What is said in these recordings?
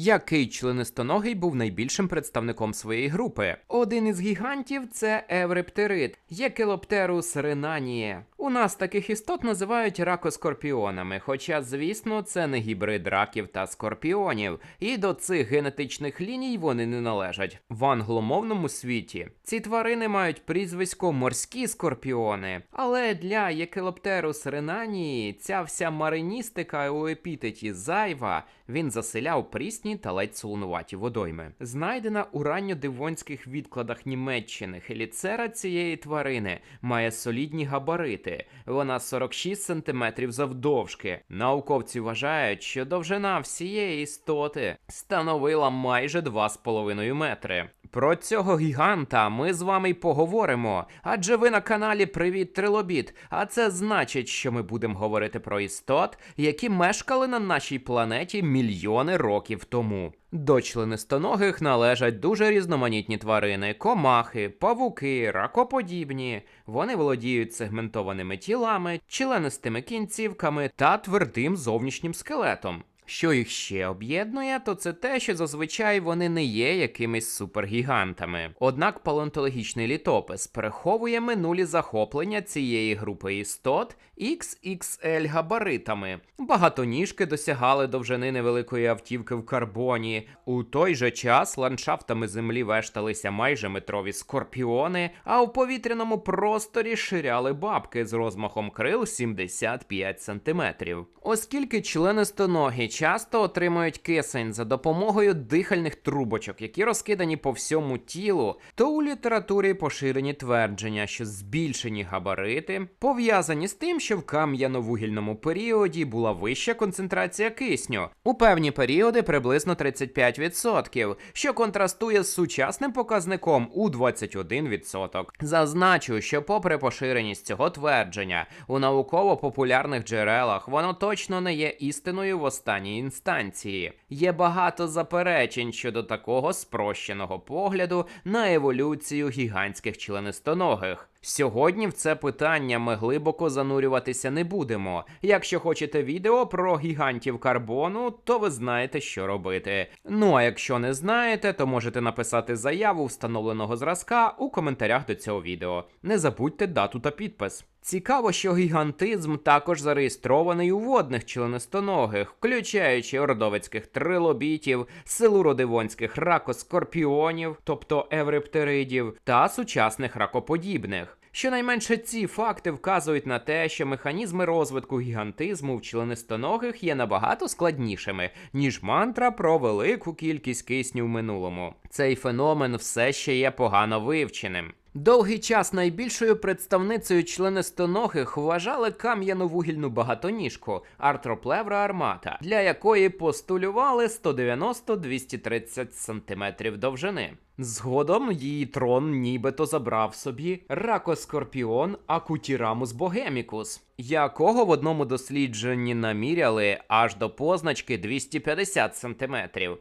Який членистоногий був найбільшим представником своєї групи? Один із гігантів це евриптерид, Єкелоптерус ренанії. У нас таких істот називають ракоскорпіонами, хоча, звісно, це не гібрид раків та скорпіонів, і до цих генетичних ліній вони не належать. В англомовному світі ці тварини мають прізвисько морські скорпіони, але для Єкелоптерус ренанії ця вся мариністика у епітеті зайва. Він заселяв прісні та ледь солонуваті водойми. Знайдена у ранньодивонських відкладах Німеччини хеліцера цієї тварини має солідні габарити. Вона 46 см завдовжки. Науковці вважають, що довжина всієї істоти становила майже 2,5 метри. Про цього гіганта ми з вами й поговоримо, адже ви на каналі Привіт Трилобіт. А це значить, що ми будемо говорити про істот, які мешкали на нашій планеті мільйони років тому. До членистоногих належать дуже різноманітні тварини: комахи, павуки, ракоподібні. Вони володіють сегментованими тілами, членистими кінцівками та твердим зовнішнім скелетом. Що їх ще об'єднує, то це те, що зазвичай вони не є якимись супергігантами. Однак палеонтологічний літопис переховує минулі захоплення цієї групи істот XXL габаритами. Багатоніжки досягали довжини невеликої автівки в карбоні. У той же час ландшафтами землі вешталися майже метрові скорпіони, а у повітряному просторі ширяли бабки з розмахом крил 75 сантиметрів. Оскільки членистоногі часто отримують кисень за допомогою дихальних трубочок, які розкидані по всьому тілу, то у літературі поширені твердження, що збільшені габарити пов'язані з тим, що в кам'яно-вугільному періоді була вища концентрація кисню, у певні періоди приблизно 35%, що контрастує з сучасним показником у 21%. Зазначу, що попри поширеність цього твердження, у науково-популярних джерелах воно точно не є істиною в останній інстанції. Є багато заперечень щодо такого спрощеного погляду на еволюцію гігантських членистоногих. Сьогодні в це питання ми глибоко занурюватися не будемо. Якщо хочете відео про гігантів карбону, то ви знаєте, що робити. Ну а якщо не знаєте, то можете написати заяву встановленого зразка у коментарях до цього відео. Не забудьте дату та підпис. Цікаво, що гігантизм також зареєстрований у водних членистоногих, включаючи ордовицьких трилобітів, силуродивонських ракоскорпіонів, тобто евриптеридів, та сучасних ракоподібних. Щонайменше ці факти вказують на те, що механізми розвитку гігантизму в членистоногих є набагато складнішими, ніж мантра про велику кількість кисню в минулому. Цей феномен все ще є погано вивченим. Довгий час найбільшою представницею членистоногих вважали кам'яну вугільну багатоніжку Артроплевра армата, для якої постулювали 190-230 см довжини. Згодом її трон нібито забрав собі ракоскорпіон Акутірамус богемікус, якого в одному дослідженні наміряли аж до позначки 250 см.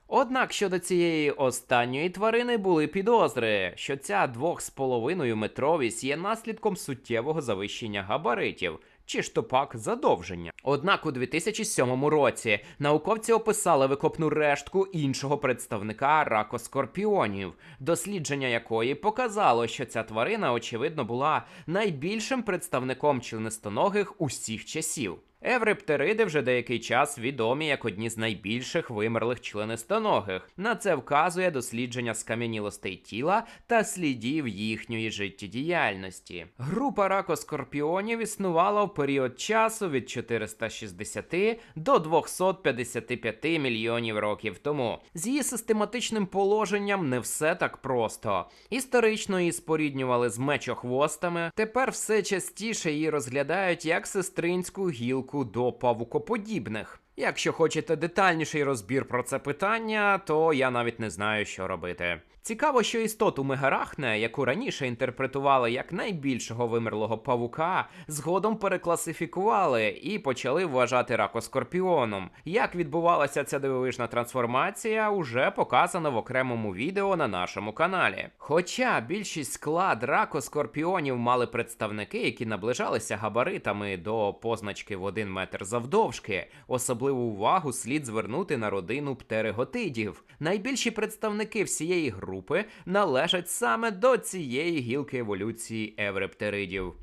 Однак щодо цієї останньої тварини були підозри, що ця 2,5 метровість є наслідком суттєвого завищення габаритів чи ж то пак задовження. Однак у 2007 році науковці описали викопну рештку іншого представника ракоскорпіонів, дослідження якої показало, що ця тварина, очевидно, була найбільшим представником членистоногих усіх часів. Евриптериди вже деякий час відомі як одні з найбільших вимерлих членистоногих. На це вказує дослідження скам'янілостей тіла та слідів їхньої життєдіяльності. Група ракоскорпіонів існувала в період часу від 460 до 255 мільйонів років тому. З її систематичним положенням не все так просто. Історично її споріднювали з мечохвостами. Тепер все частіше її розглядають як сестринську гілку до павукоподібних. Якщо хочете детальніший розбір про це питання, то я навіть не знаю, що робити. Цікаво, що істоту Мегарахне, яку раніше інтерпретували як найбільшого вимерлого павука, згодом перекласифікували і почали вважати ракоскорпіоном. Як відбувалася ця дивовижна трансформація, уже показано в окремому відео на нашому каналі. Хоча більшість склад ракоскорпіонів мали представники, які наближалися габаритами до позначки в 1 метр завдовжки, особливу увагу слід звернути на родину птериготидів. Найбільші представники всієї групи належать саме до цієї гілки еволюції еврептеридів.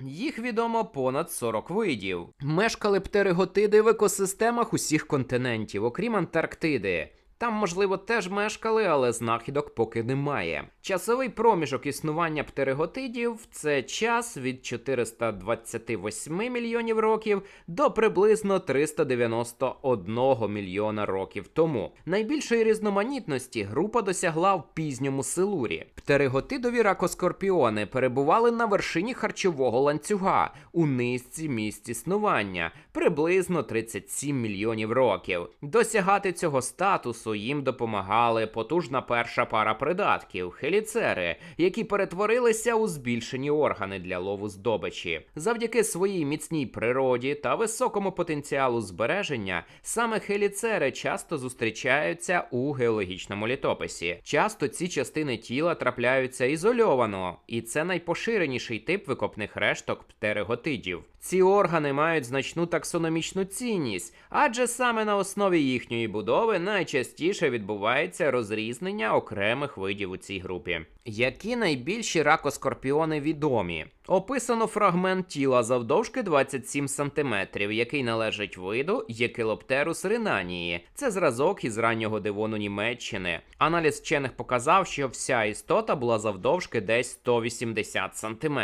Їх відомо понад 40 видів. Мешкали птериготиди в екосистемах усіх континентів, окрім Антарктиди. Там, можливо, теж мешкали, але знахідок поки немає. Часовий проміжок існування птериготидів це час від 428 мільйонів років до приблизно 391 мільйона років тому. Найбільшої різноманітності група досягла в пізньому силурі. Птериготидові ракоскорпіони перебували на вершині харчового ланцюга у низці місць існування приблизно 37 мільйонів років. Досягати цього статусу їм допомагали потужна перша пара придатків хеліцери, які перетворилися у збільшені органи для лову здобичі. Завдяки своїй міцній природі та високому потенціалу збереження, саме хеліцери часто зустрічаються у геологічному літописі. Часто ці частини тіла трапляються ізольовано, і це найпоширеніший тип викопних решток птериготидів. Ці органи мають значну таксономічну цінність, адже саме на основі їхньої будови найчастіше відбувається розрізнення окремих видів у цій групі. kupię Які найбільші ракоскорпіони відомі? Описано фрагмент тіла завдовжки 27 см, який належить виду Єкилоптерус ринанії. Це зразок із раннього дивону Німеччини. Аналіз вчених показав, що вся істота була завдовжки десь 180 см.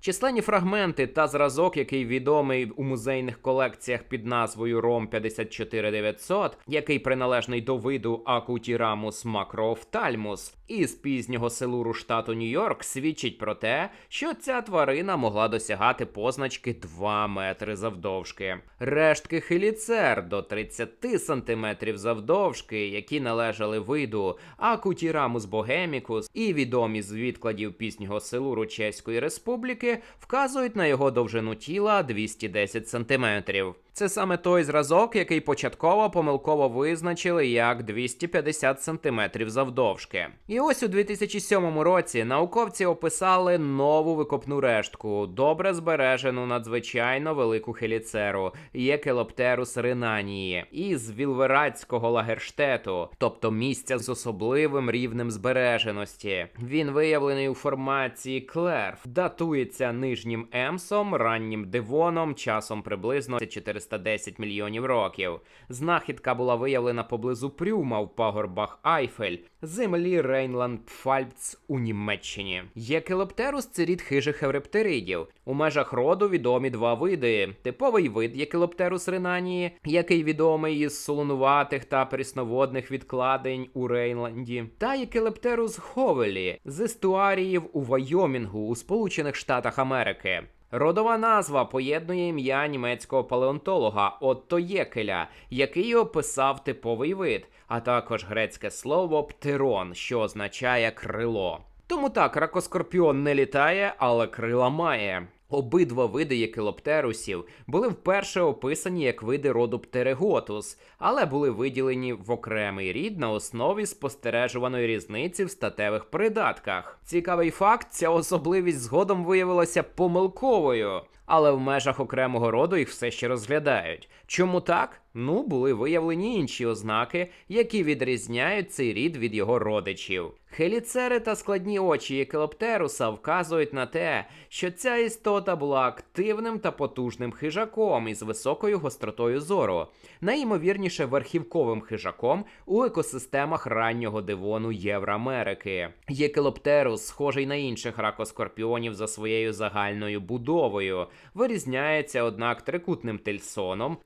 Численні фрагменти та зразок, який відомий у музейних колекціях під назвою Ром 54900, який приналежний до виду Акутірамус макроофтальмус, із пізнього силуру штату Нью-Йорк, свідчить про те, що ця тварина могла досягати позначки 2 метри завдовжки. Рештки хеліцер до 30 сантиметрів завдовжки, які належали виду Акутірамус богемікус і відомі з відкладів пізнього силуру Чеської Республіки, вказують на його довжину тіла 210 сантиметрів. Це саме той зразок, який початково помилково визначили як 250 см завдовжки. І ось у 2007 році науковці описали нову викопну рештку, добре збережену надзвичайно велику хеліцеру Єкелоптерус ринанії із Вілвератського лагерштету, тобто місця з особливим рівнем збереженості. Він виявлений у формації клерф, датується нижнім емсом, раннім дивоном, часом приблизно 400 410 мільйонів років. Знахідка була виявлена поблизу Прюма в пагорбах Айфель, землі Рейнланд-Пфальц у Німеччині. Єкелоптерус це рід хижих еврептеридів. У межах роду відомі два види: типовий вид Єкелоптерус ринанії, який відомий із солонуватих та прісноводних відкладень у Рейнланді, та Єкелоптерус ховелі з естуаріїв у Вайомінгу у Сполучених Штатах Америки. Родова назва поєднує ім'я німецького палеонтолога Отто Єкеля, який описав типовий вид, а також грецьке слово птерон, що означає крило. Тому так, ракоскорпіон не літає, але крила має. Обидва види єкилоптерусів були вперше описані як види роду птереготус, але були виділені в окремий рід на основі спостережуваної різниці в статевих придатках. Цікавий факт, ця особливість згодом виявилася помилковою, але в межах окремого роду їх все ще розглядають. Чому так? Ну, були виявлені інші ознаки, які відрізняють цей рід від його родичів. Хеліцери та складні очі Єкелоптеруса вказують на те, що ця істота була активним та потужним хижаком із високою гостротою зору, найімовірніше верхівковим хижаком у екосистемах раннього дивону Євроамерики. Єкелоптерус, схожий на інших ракоскорпіонів за своєю загальною будовою, вирізняється, однак, трикутним тельсоном,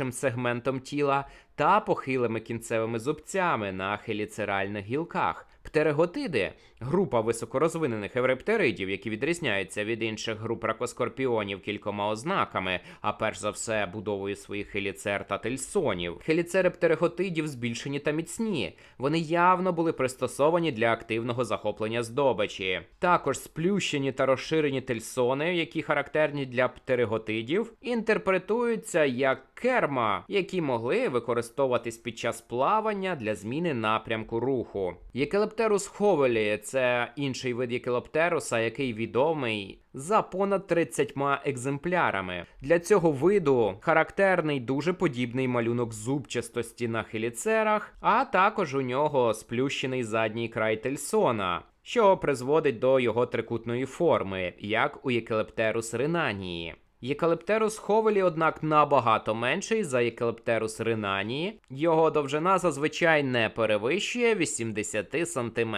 найзаднішим сегментом тіла та похилими кінцевими зубцями на хеліцеральних гілках. Птереготиди група високорозвинених еврептеридів, які відрізняються від інших груп ракоскорпіонів кількома ознаками, а перш за все будовою своїх хеліцер та тельсонів. Хеліцери птереготидів збільшені та міцні. Вони явно були пристосовані для активного захоплення здобичі. Також сплющені та розширені тельсони, які характерні для птереготидів, інтерпретуються як керма, які могли використовуватись під час плавання для зміни напрямку руху. Єкелептерус ховелі це інший вид Єкелоптеруса, який відомий за понад 30 екземплярами. Для цього виду характерний дуже подібний малюнок зубчастості на хеліцерах, а також у нього сплющений задній край тельсона. Що призводить до його трикутної форми, як у Єкелептерус ринанії. Єкалиптерус ховелі, однак, набагато менший за Єкалиптерус ринанії. Його довжина зазвичай не перевищує 80 см.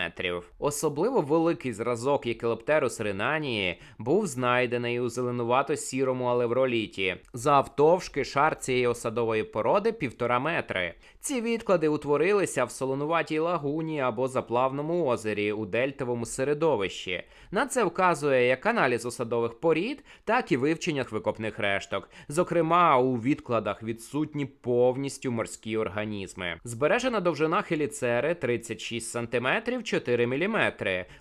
Особливо великий зразок Єкалиптерус ринанії був знайдений у зеленувато-сірому алевроліті. Завтовшки шар цієї осадової породи півтора метри. Ці відклади утворилися в солонуватій лагуні або заплавному озері у дельтовому середовищі. На це вказує як аналіз осадових порід, так і вивчення викопних решток. Зокрема, у відкладах відсутні повністю морські організми. Збережена довжина хеліцери 36 см 4 мм,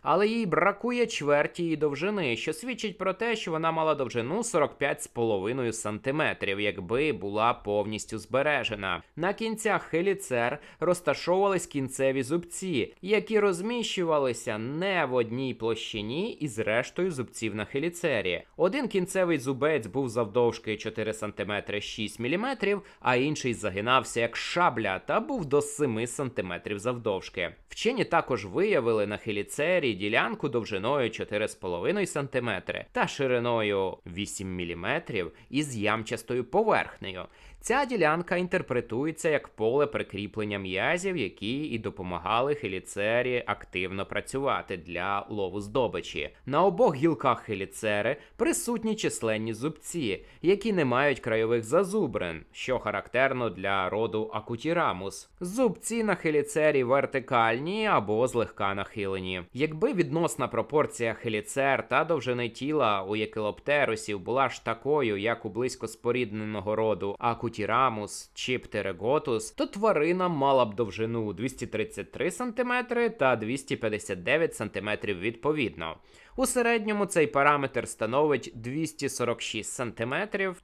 але їй бракує чверті її довжини, що свідчить про те, що вона мала довжину 45,5 см, якби була повністю збережена. На кінцях хеліцер розташовувались кінцеві зубці, які розміщувалися не в одній площині із рештою зубців на хеліцері. Один кінцевий зубець був завдовжки 4 см 6 мм, а інший загинався як шабля та був до 7 см завдовжки. Вчені також виявили на хеліцері ділянку довжиною 4,5 см та шириною 8 мм із ямчастою поверхнею. Ця ділянка інтерпретується як поле прикріплення м'язів, які і допомагали хеліцері активно працювати для лову здобичі. На обох гілках хеліцери присутні численні зубці, які не мають крайових зазубрин, що характерно для роду акутірамус. Зубці на хеліцері вертикальні або злегка нахилені. Якби відносна пропорція хеліцер та довжини тіла у єкелоптерусів була ж такою, як у близько спорідненого роду акутірамус, Кутірамус чи Птереготус, то тварина мала б довжину 233 см та 259 см відповідно. У середньому цей параметр становить 246 см,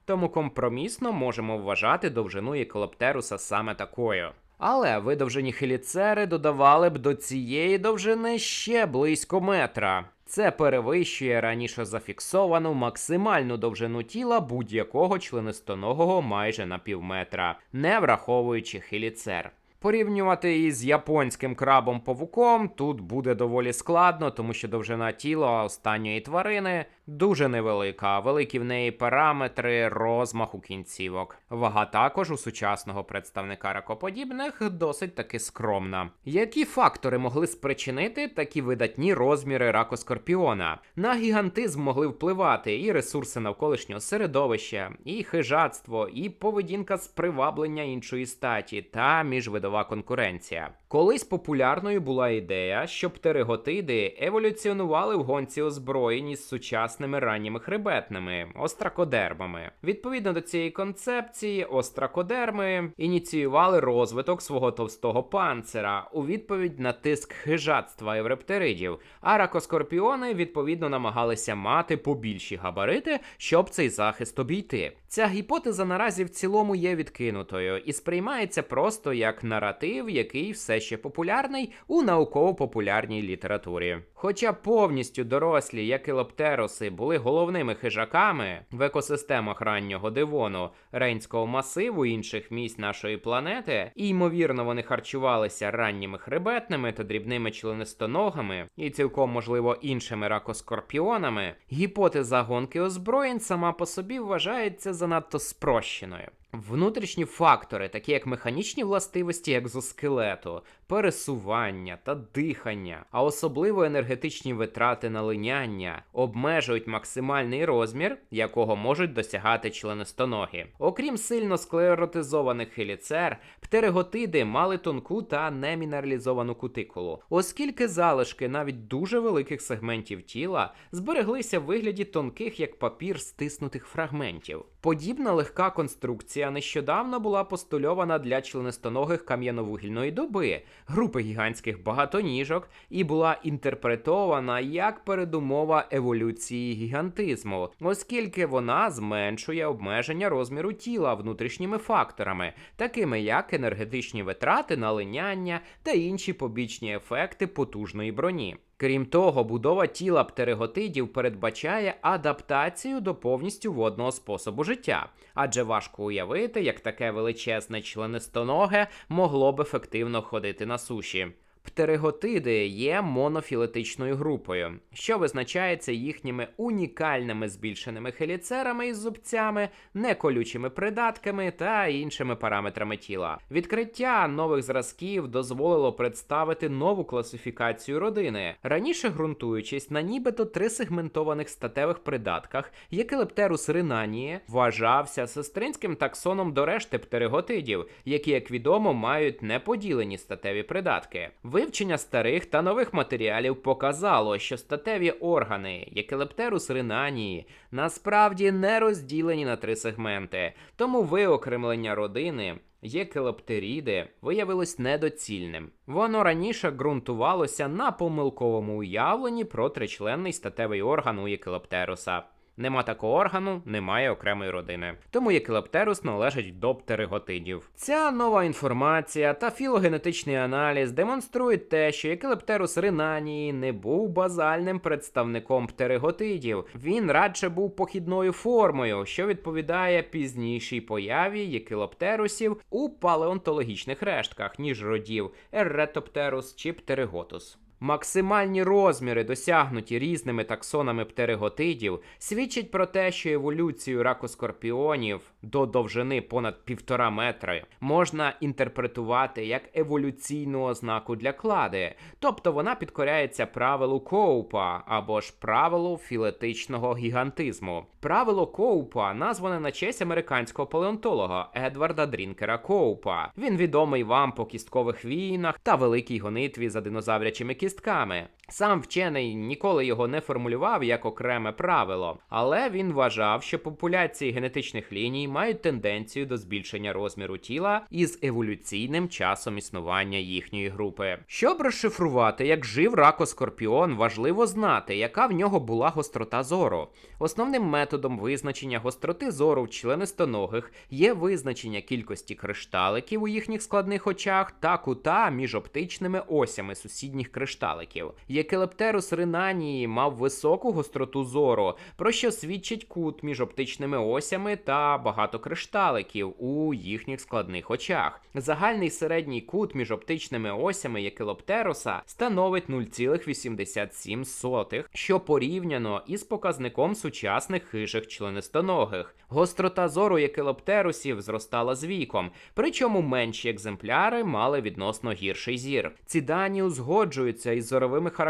тому компромісно можемо вважати довжину Єколоптеруса саме такою. Але видовжені хеліцери додавали б до цієї довжини ще близько метра. Це перевищує раніше зафіксовану максимальну довжину тіла будь-якого членистоногого майже на півметра, не враховуючи хеліцер. Порівнювати із японським крабом павуком тут буде доволі складно, тому що довжина тіла останньої тварини дуже невелика, великі в неї параметри розмаху кінцівок. Вага також у сучасного представника ракоподібних досить таки скромна. Які фактори могли спричинити такі видатні розміри ракоскорпіона? На гігантизм могли впливати і ресурси навколишнього середовища, і хижацтво, і поведінка з приваблення іншої статі та міжвидова конкуренція. Колись популярною була ідея, що птериготиди еволюціонували в гонці озброєні з сучасними ранніми хребетними остракодермами. Відповідно до цієї концепції, остракодерми ініціювали розвиток свого товстого панцира у відповідь на тиск хижатства еврептеридів, а ракоскорпіони відповідно намагалися мати побільші габарити, щоб цей захист обійти. Ця гіпотеза наразі в цілому є відкинутою і сприймається просто як наратив, який все ще популярний у науково-популярній літературі. Хоча повністю дорослі якилоптероси були головними хижаками в екосистемах раннього дивону, рейнського масиву інших місць нашої планети, і ймовірно вони харчувалися ранніми хребетними та дрібними членистоногами, і цілком можливо іншими ракоскорпіонами, гіпотеза гонки озброєнь сама по собі вважається занадто спрощеною. Внутрішні фактори, такі як механічні властивості екзоскелету, пересування та дихання, а особливо енергетичні витрати на линяння, обмежують максимальний розмір, якого можуть досягати членистоногі. Окрім сильно склеротизованих хеліцер, птериготиди мали тонку та немінералізовану кутикулу, оскільки залишки навіть дуже великих сегментів тіла збереглися в вигляді тонких як папір стиснутих фрагментів. Подібна легка конструкція нещодавно була постульована для членистоногих кам'яновугільної доби, групи гігантських багатоніжок, і була інтерпретована як передумова еволюції гігантизму, оскільки вона зменшує обмеження розміру тіла внутрішніми факторами, такими як енергетичні витрати на линяння та інші побічні ефекти потужної броні. Крім того, будова тіла птериготидів передбачає адаптацію до повністю водного способу життя, адже важко уявити, як таке величезне членистоноге могло б ефективно ходити на суші. Птериготиди є монофілетичною групою, що визначається їхніми унікальними збільшеними хеліцерами із зубцями, неколючими придатками та іншими параметрами тіла. Відкриття нових зразків дозволило представити нову класифікацію родини, раніше ґрунтуючись на нібито трисегментованих статевих придатках, Єкелептерус ринанії вважався сестринським таксоном до решти птериготидів, які, як відомо, мають неподілені статеві придатки. Вивчення старих та нових матеріалів показало, що статеві органи Єкелептерус ринанії насправді не розділені на три сегменти, тому виокремлення родини. Єкелоптеріди виявилось недоцільним. Воно раніше ґрунтувалося на помилковому уявленні про тричленний статевий орган у Єкелоптеруса. Нема такого органу, немає окремої родини. Тому Єкелоптерус належить до птериготидів. Ця нова інформація та філогенетичний аналіз демонструють те, що Єкелептерус ринанії не був базальним представником птериготидів. Він радше був похідною формою, що відповідає пізнішій появі єкелоптерусів у палеонтологічних рештках, ніж родів Ерретоптерус чи Птериготус. Максимальні розміри, досягнуті різними таксонами птериготидів, свідчать про те, що еволюцію ракоскорпіонів до довжини понад півтора метра можна інтерпретувати як еволюційну ознаку для клади, тобто вона підкоряється правилу Коупа або ж правилу філетичного гігантизму. Правило Коупа назване на честь американського палеонтолога Едварда Дрінкера Коупа. Він відомий вам по кісткових війнах та великій гонитві за динозаврячими кістками. Сам вчений ніколи його не формулював як окреме правило, але він вважав, що популяції генетичних ліній мають тенденцію до збільшення розміру тіла із еволюційним часом існування їхньої групи. Щоб розшифрувати, як жив ракоскорпіон, важливо знати, яка в нього була гострота зору. Основним методом визначення гостроти зору в членистоногих є визначення кількості кришталиків у їхніх складних очах та кута між оптичними осями сусідніх кришталиків. Єкелептерус ринанії мав високу гостроту зору, про що свідчить кут між оптичними осями та багато кришталиків у їхніх складних очах. Загальний середній кут між оптичними осями Єкелоптеруса становить 0,87, що порівняно із показником сучасних хижих членистоногих. Гострота зору Єкелоптерусів зростала з віком, причому менші екземпляри мали відносно гірший зір. Ці дані узгоджуються із зоровими характеристиками,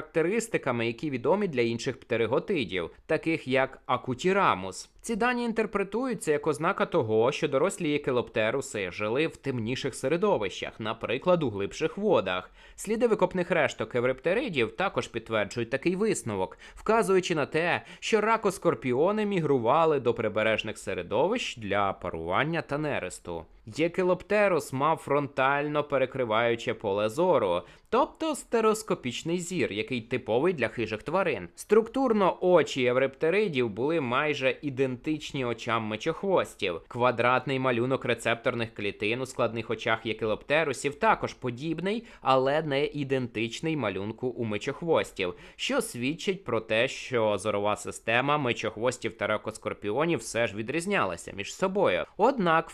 які відомі для інших птериготидів, таких як акутірамус. Ці дані інтерпретуються як ознака того, що дорослі єкелоптеруси жили в темніших середовищах, наприклад, у глибших водах. Сліди викопних решток евриптеридів також підтверджують такий висновок, вказуючи на те, що ракоскорпіони мігрували до прибережних середовищ для парування та нересту. Єкелоптерус мав фронтально перекриваюче поле зору, тобто стереоскопічний зір, який типовий для хижих тварин. Структурно очі евриптеридів були майже ідентичні очам мечохвостів. Квадратний малюнок рецепторних клітин у складних очах єкелоптерусів також подібний, але не ідентичний малюнку у мечохвостів, що свідчить про те, що зорова система мечохвостів та ракоскорпіонів все ж відрізнялася між собою. Однак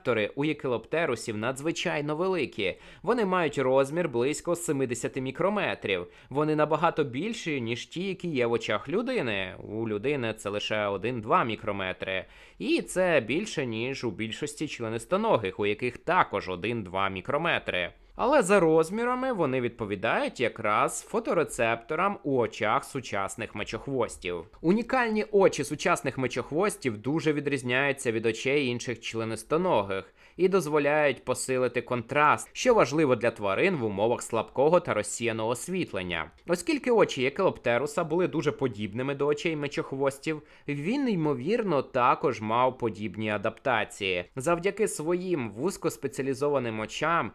фоторецептори у екілоптерусів надзвичайно великі. Вони мають розмір близько 70 мікрометрів. Вони набагато більші, ніж ті, які є в очах людини. У людини це лише 1-2 мікрометри. І це більше, ніж у більшості членистоногих, у яких також 1-2 мікрометри. Але за розмірами вони відповідають якраз фоторецепторам у очах сучасних мечохвостів. Унікальні очі сучасних мечохвостів дуже відрізняються від очей інших членистоногих і дозволяють посилити контраст, що важливо для тварин в умовах слабкого та розсіяного освітлення. Оскільки очі Екелоптеруса були дуже подібними до очей мечохвостів, він ймовірно також мав подібні адаптації. Завдяки своїм вузькоспеціалізованим очам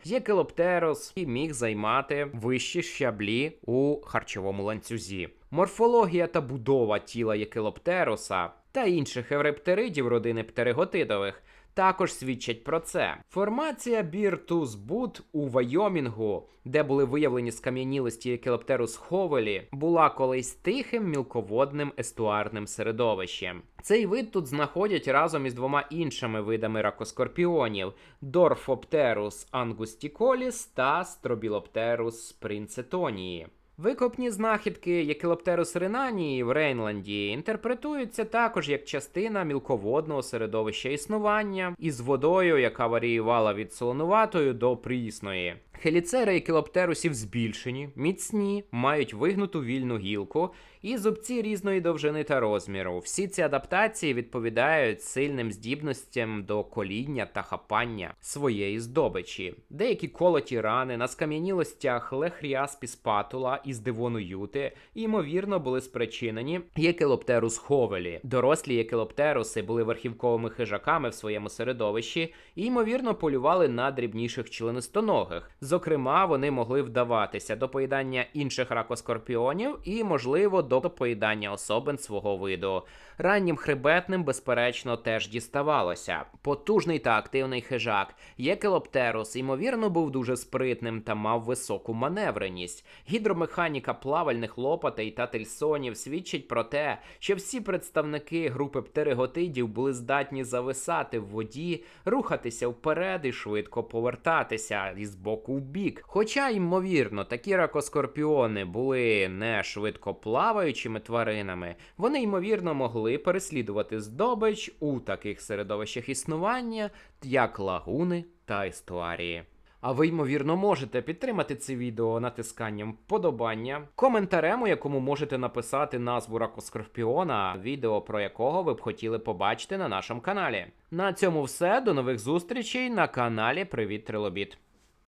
Єкелоптерус міг займати вищі щаблі у харчовому ланцюзі. Морфологія та будова тіла екілоптероса та інших еврептеридів родини птериготидових також свідчать про це. Формація Біртус Бут у Вайомінгу, де були виявлені скам'янілості Екелоптерус ховелі, була колись тихим мілководним естуарним середовищем. Цей вид тут знаходять разом із двома іншими видами ракоскорпіонів: Дорфоптерус ангустіколіс та Стробілоптерус принцетонії. Викопні знахідки Якілоптерус ренанії в Рейнланді інтерпретуються також як частина мілководного середовища існування із водою, яка варіювала від солонуватої до прісної. Хеліцери Єкелоптерусів збільшені, міцні, мають вигнуту вільну гілку і зубці різної довжини та розміру. Всі ці адаптації відповідають сильним здібностям до коління та хапання своєї здобичі. Деякі колоті рани на скам'янілостях лехріаспі спатула із дивону юти, ймовірно, були спричинені єкелоптерус ховелі. Дорослі єкелоптеруси були верхівковими хижаками в своєму середовищі і, ймовірно, полювали на дрібніших членистоногих. Зокрема, вони могли вдаватися до поїдання інших ракоскорпіонів і, можливо, до поїдання особин свого виду. Раннім хребетним, безперечно, теж діставалося. Потужний та активний хижак. Єкелоптерус, ймовірно, був дуже спритним та мав високу маневреність. Гідромеханіка плавальних лопатей та тельсонів свідчить про те, що всі представники групи птериготидів були здатні зависати в воді, рухатися вперед і швидко повертатися із боку в бік. Хоча, ймовірно, такі ракоскорпіони були не швидко плаваючими тваринами, вони ймовірно могли переслідувати здобич у таких середовищах існування, як лагуни та естуарії. А ви, ймовірно, можете підтримати це відео натисканням вподобання, коментарем, у якому можете написати назву ракоскорпіона, відео про якого ви б хотіли побачити на нашому каналі. На цьому все. До нових зустрічей на каналі Привіт Трилобіт.